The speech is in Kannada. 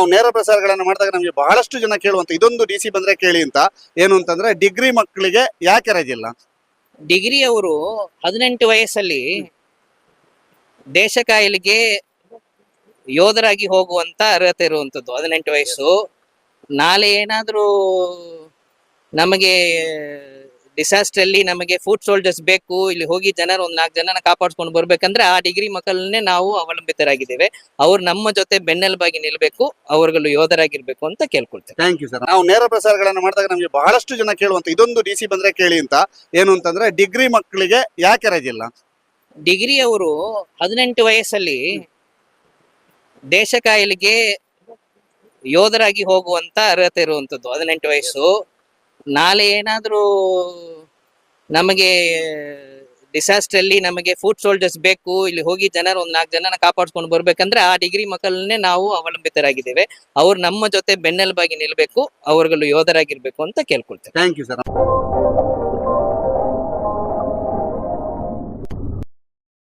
ನಾವು ನೇರ ಪ್ರಸಾರಗಳನ್ನು ಮಾಡಿದಾಗ ನಮಗೆ ಬಹಳಷ್ಟು ಜನ ಕೇಳುವಂತ ಇದೊಂದು ಡಿ ಸಿ ಬಂದ್ರೆ ಕೇಳಿ ಅಂತ. ಏನು ಅಂತಂದ್ರೆ ಡಿಗ್ರಿ ಮಕ್ಕಳಿಗೆ ಯಾಕೆ ರಜಿಲ್ಲ ಡಿಗ್ರಿ ಅವರು ಹದಿನೆಂಟು ವಯಸ್ಸಲ್ಲಿ ದೇಶ ಕಾಯಿಲೆಗೆ ಯೋಧರಾಗಿ ಹೋಗುವಂತ ಅರ್ಹತೆ ಇರುವಂತದ್ದು, ಹದಿನೆಂಟು ವಯಸ್ಸು. ನಾಳೆ ಏನಾದ್ರೂ ನಮಗೆ ಡಿಸಾಸ್ಟರ್ ಅಲ್ಲಿ ನಮಗೆ ಫುಡ್ ಸೋಲ್ಜರ್ಸ್ ಬೇಕು ಇಲ್ಲಿ ಹೋಗಿ ಜನರು ಒಂದ್ ನಾಲ್ಕು ಜನನ ಕಾಪಾಡ್ಕೊಂಡು ಬರ್ಬೇಕಂದ್ರೆ ಆ ಡಿಗ್ರಿ ಮಕ್ಕಳನ್ನೇ ನಾವು ಅವಲಂಬಿತರಾಗಿದ್ದೇವೆ. ಅವ್ರು ನಮ್ಮ ಜೊತೆ ಬೆನ್ನೆಲುಬಾಗಿ ನಿಲ್ಬೇಕು ಅವರುಗಳು ಯೋಧರಾಗಿರ್ಬೇಕು ಅಂತ ಕೇಳ್ಕೊಳ್ತೇವೆ. ಥ್ಯಾಂಕ್ ಯು ಸರ್ ನಾವು ನೇರ ಪ್ರಸಾರಗಳನ್ನ ಮಾಡಿದಾಗ ನಮಗೆ ಬಹಳಷ್ಟು ಜನ ಕೇಳುವಂತ ಇದೊಂದು ಡಿ ಸಿ ಬಂದ್ರೆ ಕೇಳಿ ಅಂತ. ಏನು ಅಂತಂದ್ರೆ ಡಿಗ್ರಿ ಮಕ್ಕಳಿಗೆ ಯಾಕೆ ರಜಿಲ್ಲ ಡಿಗ್ರಿ ಅವರು ಹದಿನೆಂಟು ವಯಸ್ಸಲ್ಲಿ ದೇಶ ಕಾಯಿಲೆಗೆ ಯೋಧರಾಗಿ ಹೋಗುವಂತ ಅರ್ಹತೆ ಇರುವಂತದ್ದು ಹದಿನೆಂಟು ವಯಸ್ಸು. ನಾಳೆ ಏನಾದ್ರೂ ನಮಗೆ ಡಿಸಾಸ್ಟರ್ ಅಲ್ಲಿ ನಮಗೆ ಫುಡ್ ಸೋಲ್ಜರ್ಸ್ ಬೇಕು, ಇಲ್ಲಿ ಹೋಗಿ ಜನರು ಒಂದ್ ನಾಲ್ಕು ಜನನ ಕಾಪಾಡ್ಕೊಂಡು ಬರ್ಬೇಕಂದ್ರೆ ಆ ಡಿಗ್ರಿ ಮಕ್ಕಳನ್ನೇ ನಾವು ಅವಲಂಬಿತರಾಗಿದ್ದೇವೆ. ಅವ್ರು ನಮ್ಮ ಜೊತೆ ಬೆನ್ನೆಲುಬಾಗಿ ನಿಲ್ಬೇಕು, ಅವರುಗಳು ಯೋಧರಾಗಿರ್ಬೇಕು ಅಂತ ಕೇಳ್ಕೊಳ್ತೇವೆ ಥ್ಯಾಂಕ್ ಯು ಸರ್